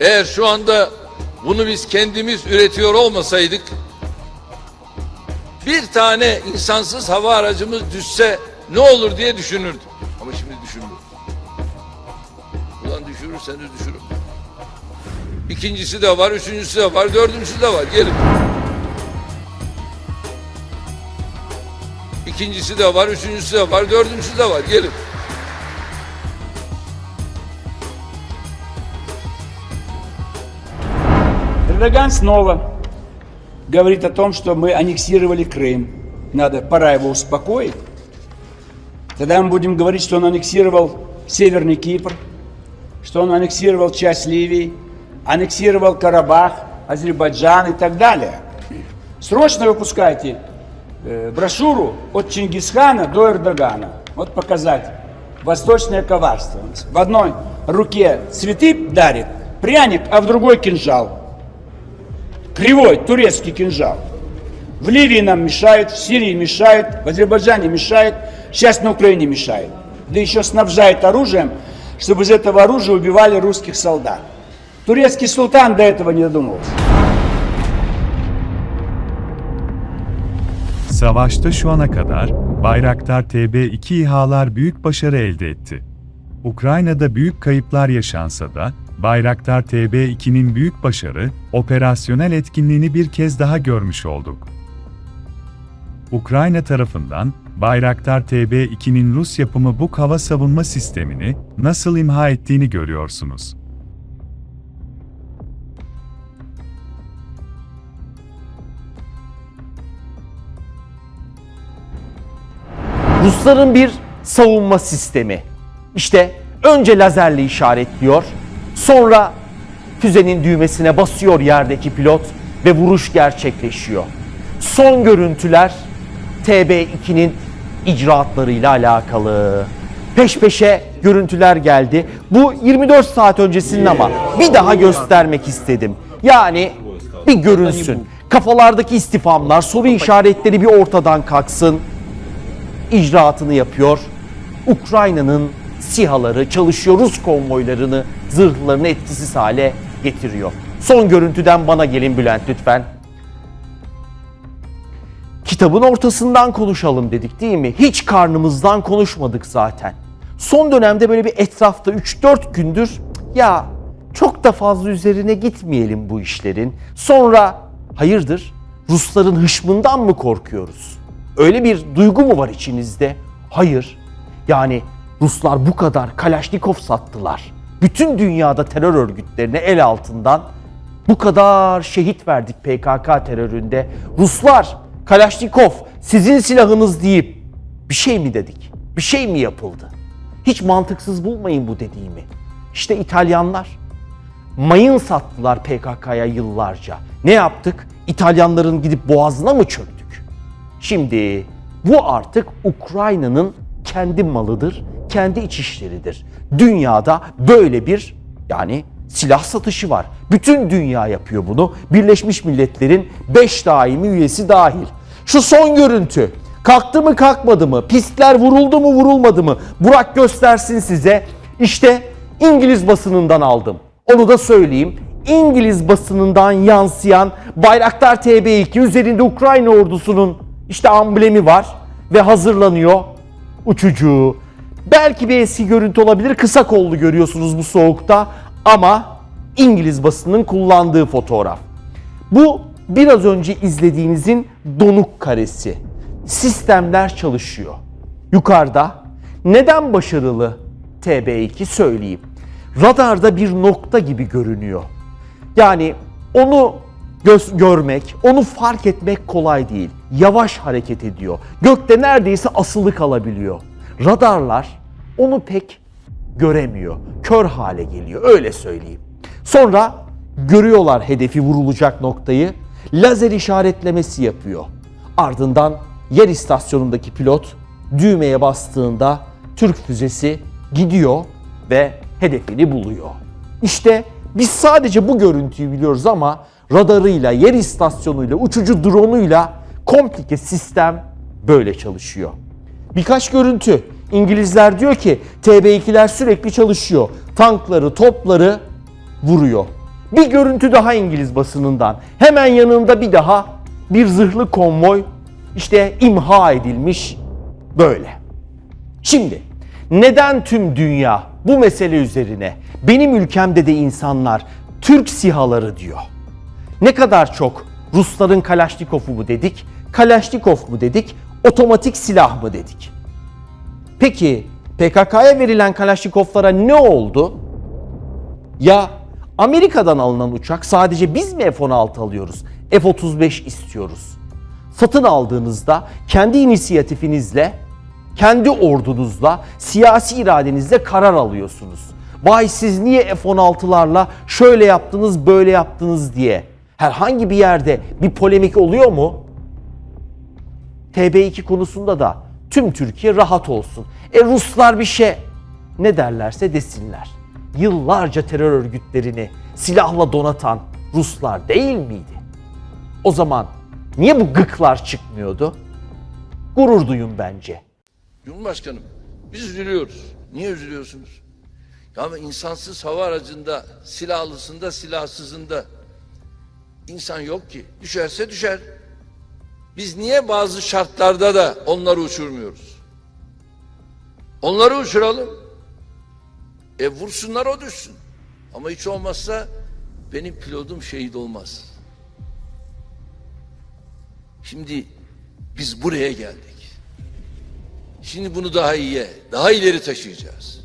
Eğer şu anda bunu biz kendimiz üretiyor olmasaydık bir tane insansız hava aracımız düşse ne olur diye düşünürdüm. Ama şimdi düşünmüyorum. Ulan düşürürseniz düşürün. İkincisi de var, üçüncüsü de var, dördüncüsü de var. Gelin. İkincisi de var, üçüncüsü de var, dördüncüsü de var. Gelin. Эрдоган снова говорит о том, что мы аннексировали Крым. Надо, пора его успокоить. Тогда мы будем говорить, что он аннексировал Северный Кипр, что он аннексировал часть Ливии, аннексировал Карабах, Азербайджан и так далее. Срочно выпускайте э, брошюру от Чингисхана до Эрдогана. Вот показать восточное коварство. В одной руке цветы дарит, пряник, а в другой кинжал. Кривой турецкий кинжал. В Ливии нам мешают, в Сирии мешают, в Азербайджане мешают, сейчас на Украине мешают. Да еще снабжает оружием, чтобы из этого оружия убивали русских солдат. Турецкий султан до этого не додумался. Savaşta şu ana kadar Bayraktar TB2 İHA'lar büyük başarı elde etti. Ukrayna'da büyük kayıplar yaşansa da Bayraktar TB2'nin büyük başarı, operasyonel etkinliğini bir kez daha görmüş olduk. Ukrayna tarafından Bayraktar TB2'nin Rus yapımı bu hava savunma sistemini nasıl imha ettiğini görüyorsunuz. Rusların bir savunma sistemi. İşte önce lazerle işaretliyor, sonra füzenin düğmesine basıyor yerdeki pilot ve vuruş gerçekleşiyor. Son görüntüler TB2'nin icraatlarıyla alakalı. Peş peşe görüntüler geldi. Bu 24 saat öncesinin ama bir daha göstermek istedim. Yani bir görünsün. Kafalardaki istifamlar, soru işaretleri bir ortadan kalksın icraatını yapıyor. Ukrayna'nın SİHA'ları çalışıyor, Rus konvoylarını, zırhlarını etkisiz hale getiriyor. Son görüntüden bana gelin Bülent lütfen. Kitabın ortasından konuşalım dedik değil mi? Hiç karnımızdan konuşmadık zaten. Son dönemde böyle bir etrafta 3-4 gündür "Cık, ya çok da fazla üzerine gitmeyelim bu işlerin. Sonra hayırdır Rusların hışmından mı korkuyoruz? Öyle bir duygu mu var içinizde? Hayır. Yani Ruslar bu kadar Kalaşnikov sattılar. Bütün dünyada terör örgütlerine el altından bu kadar şehit verdik PKK teröründe. Ruslar Kalaşnikov sizin silahınız deyip bir şey mi dedik? Bir şey mi yapıldı? Hiç mantıksız bulmayın bu dediğimi. İşte İtalyanlar mayın sattılar PKK'ya yıllarca. Ne yaptık? İtalyanların gidip boğazına mı çöktük? Şimdi bu artık Ukrayna'nın kendi malıdır, kendi iç işleridir. Dünyada böyle bir yani silah satışı var. Bütün dünya yapıyor bunu. Birleşmiş Milletler'in 5 daimi üyesi dahil. Şu son görüntü. Kalktı mı kalkmadı mı? Pistler vuruldu mu vurulmadı mı? Burak göstersin size. İşte İngiliz basınından aldım. Onu da söyleyeyim. İngiliz basınından yansıyan Bayraktar TB2 üzerinde Ukrayna ordusunun işte amblemi var ve hazırlanıyor uçucu. Belki bir eski görüntü olabilir. Kısa kollu görüyorsunuz bu soğukta ama İngiliz basının kullandığı fotoğraf. Bu biraz önce izlediğinizin donuk karesi. Sistemler çalışıyor. Yukarıda neden başarılı TB2 söyleyeyim. Radarda bir nokta gibi görünüyor. Yani onu görmek, onu fark etmek kolay değil. Yavaş hareket ediyor. Gökte neredeyse asılı kalabiliyor. Radarlar onu pek göremiyor. Kör hale geliyor öyle söyleyeyim. Sonra görüyorlar hedefi vurulacak noktayı. Lazer işaretlemesi yapıyor. Ardından yer istasyonundaki pilot düğmeye bastığında Türk füzesi gidiyor ve hedefini buluyor. İşte biz sadece bu görüntüyü biliyoruz ama radarıyla, yer istasyonuyla, uçucu drone'uyla komplike sistem böyle çalışıyor. Birkaç görüntü. İngilizler diyor ki TB2'ler sürekli çalışıyor. Tankları, topları vuruyor. Bir görüntü daha İngiliz basınından. Hemen yanında bir daha bir zırhlı konvoy işte imha edilmiş böyle. Şimdi neden tüm dünya bu mesele üzerine benim ülkemde de insanlar Türk sihaları diyor. Ne kadar çok Rusların Kalaşnikov'u mu dedik, Kalaşnikov mu dedik, otomatik silah mı dedik? Peki PKK'ya verilen Kalaşnikovlara ne oldu? Ya Amerika'dan alınan uçak sadece biz mi F-16 alıyoruz? F-35 istiyoruz. Satın aldığınızda kendi inisiyatifinizle, kendi ordunuzla, siyasi iradenizle karar alıyorsunuz. Vay siz niye F-16'larla şöyle yaptınız, böyle yaptınız diye. Herhangi bir yerde bir polemik oluyor mu? TB2 konusunda da tüm Türkiye rahat olsun. E Ruslar bir şey ne derlerse desinler. Yıllarca terör örgütlerini silahla donatan Ruslar değil miydi? O zaman niye bu gıklar çıkmıyordu? Gurur duyun bence. Cumhurbaşkanım biz üzülüyoruz. Niye üzülüyorsunuz? Ya insansız hava aracında, silahlısında, silahsızında insan yok ki. Düşerse düşer. Biz niye bazı şartlarda da onları uçurmuyoruz? Onları uçuralım. E vursunlar o düşsün. Ama hiç olmazsa benim pilotum şehit olmaz. Şimdi biz buraya geldik. Şimdi bunu daha iyiye, daha ileri taşıyacağız.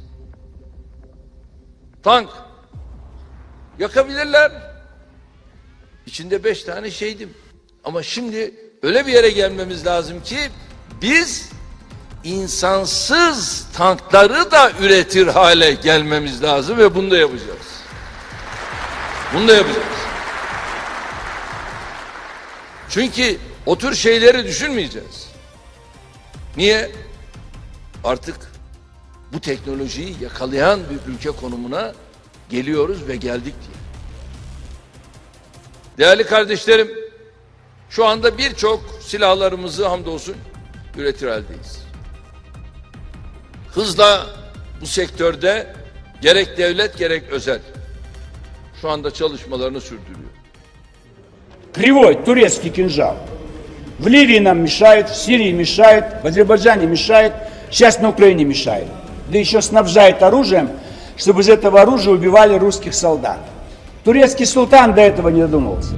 Tank yakabilirler. İçinde beş tane şehdim. Ama şimdi öyle bir yere gelmemiz lazım ki biz insansız tankları da üretir hale gelmemiz lazım ve bunu da yapacağız. Bunu da yapacağız. Çünkü o tür şeyleri düşünmeyeceğiz. Niye? Artık bu teknolojiyi yakalayan bir ülke konumuna geliyoruz ve geldik diye. Değerli kardeşlerim, şu anda birçok silahlarımızı hamdolsun üretir haldeyiz. Hızla bu sektörde gerek devlet gerek özel şu anda çalışmalarını sürdürüyor. Кривой турецкий кинжал. В Ливии нам мешает, в Сирии мешает, в Азербайджане мешает, сейчас на Украине мешает. Да еще снабжает оружием, чтобы из этого оружия убивали русских солдат. Турецкий султан до этого не додумался.